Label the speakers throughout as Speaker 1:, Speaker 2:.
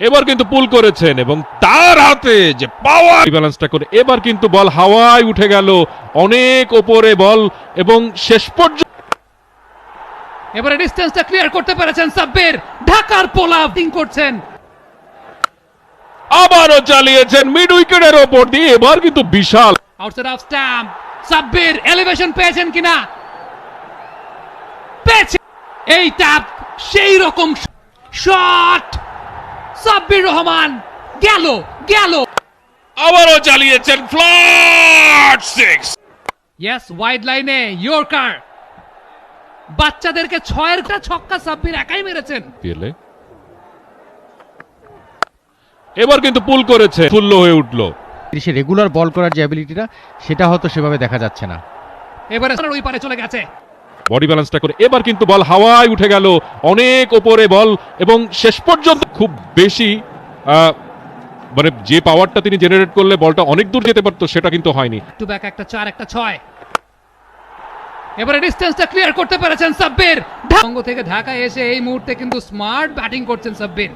Speaker 1: এবার কিন্তু পুল করেছেন এবং তার হাতে যে পাওয়ার ব্যালেন্সটা করে এবার কিন্তু বল হাওয়ায় উঠে গেল। অনেক ওপরে বল এবং শেষ পর্যন্ত
Speaker 2: এবারে ডিস্টেন্সটা ক্লিয়ার করতে পেরেছেন সাব্বির। ঢাকার পোলা ব্যাটিং করছেন।
Speaker 1: আবারও চালিয়েছেন মিড উইকেটের ওপর দিয়ে এবার কিন্তু বিশাল।
Speaker 2: Outside off stump Sabbir elevation পেয়েছেন কিনা? পেয়েছে। এই ট্যাপ সেই রকম শট সাব্বির রহমান গেল গেল।
Speaker 1: আবারও চালিয়েছেন ফ্ল্যাট সিক্স
Speaker 2: ইয়েস ওয়াইড লাইনে ইয়র্কার বাচ্চাদেরকে ছয়ের ছক্কা সাব্বির একাই মেরেছেন।
Speaker 1: পেলে। এবার কিন্তু পুল করেছে ফুল্ল হয়ে উঠল।
Speaker 3: সে রেগুলার বল করার যে অ্যাবিলিটিটা সেটা হয়তো সেভাবে দেখা যাচ্ছে না।
Speaker 2: এবারে ওই পারে চলে গেছে।
Speaker 1: বডি ব্যালেন্সটা করে। এবার কিন্তু বল হাওয়ায় উঠে গেল। অনেক ওপরে বল এবং শেষ পর্যন্ত খুব বেশি মানে যে পাওয়ারটা তিনি জেনারেট করলে বলটা অনেক দূর যেতে পারতো সেটা কিন্তু হয়নি।
Speaker 2: টু ব্যাক একটা চার একটা ছয়। এবারে ডিস্টেন্সটা ক্লিয়ার করতে পেরেছেন সাব্বির। ঢাঙ্গ থেকে ঢাকায় এসে এই মুহূর্তে কিন্তু স্মার্ট ব্যাটিং করছেন সাব্বির।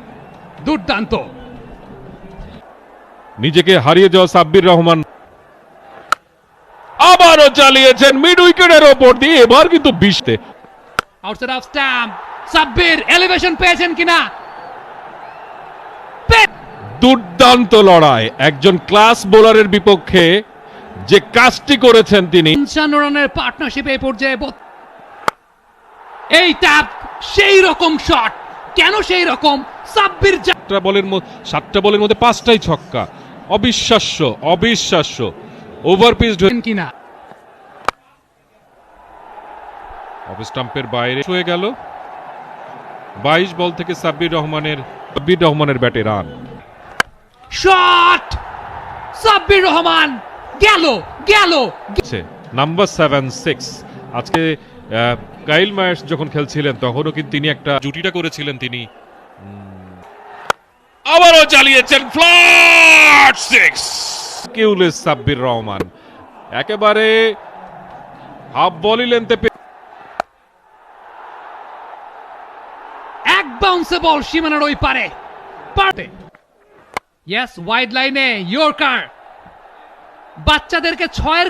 Speaker 2: দুর্দান্ত।
Speaker 1: নিজেকে হারিয়ে যাওয়া সাব্বির রহমান আবারও চালিয়েছেন মিড উইকেটের ওপর দিয়ে এবার কিন্তু বিশতে।
Speaker 2: Outside off stump Sabbir elevation পেয়েছেন কিনা?
Speaker 1: দুর্দান্ত লড়াই। একজন ক্লাস বোলারের বিপক্ষে যে কাজটি করেছেন তিনি।
Speaker 2: পঞ্চান্ন রানের পার্টনারশিপ এই পর্যায়ে এই ট্যাপ সেই রকম শট কেন সেই রকম? সাব্বির
Speaker 1: সাতটা বলের মধ্যে সাতটা বলের মধ্যে পাঁচটাই ছক্কা। অবিশ্বাস্য অবিশ্বাস্য। ওভার পিচ
Speaker 2: কিনা?
Speaker 1: অফ স্টাম্পের বাইরে হয়ে গেল। বাইশ বল থেকে সাব্বির রহমানের সাব্বির রহমানের ব্যাটে রান।
Speaker 2: শট! সাব্বির রহমান গেল গেল।
Speaker 1: Number seven six. আজকে কাইল মায়ার্স যখন খেলছিলেন তখনও কিন্তু তিনি একটা জুটিটা করেছিলেন তিনি। আবারও চালিয়েছেন flat six. Clueless Sabbir Rahman একেবারে হাফ বলই লেনতে
Speaker 2: এক বাউন্সে বল সীমানার ওই পারে। পারে। ইয়েস ওয়াইড লাইনে ইয়র্কার বাচ্চাদেরকে ছয়ের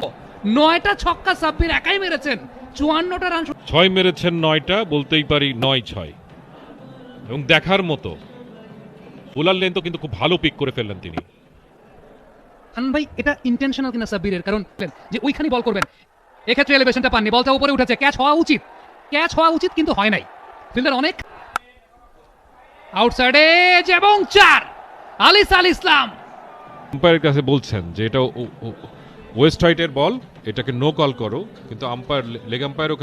Speaker 2: নয়টা ছক্কা সাব্বির একাই মেরেছেন। চুয়ান্নটা রান
Speaker 1: ছয় মেরেছেন নয়টা বলতেই পারি নয় ছয়। এবং দেখার মতো বোলার লেন তো কিন্তু খুব ভালো পিক করে ফেললেন তিনি।
Speaker 2: আন ভাই এটা ইন্টেনশনাল কিনা সাব্বিরের? কারণ যে ওইখানে বল করবেন। এক্ষেত্রে এলিভেশনটা পাননি বলটা উপরে উঠেছে। ক্যাচ হওয়া উচিত। ক্যাচ হওয়া উচিত কিন্তু হয় নাই। ফিল্ডার অনেক আউটসাইডে এবং চার। আলিস আল ইসলাম।
Speaker 1: আম্পায়ারের কাছে বলছেন যে এটা ওয়েস্ট রাইটের বল এটাকে নো কল করো, কিন্তু আম্পায়ার লেগ আম্পায়ার ওখানে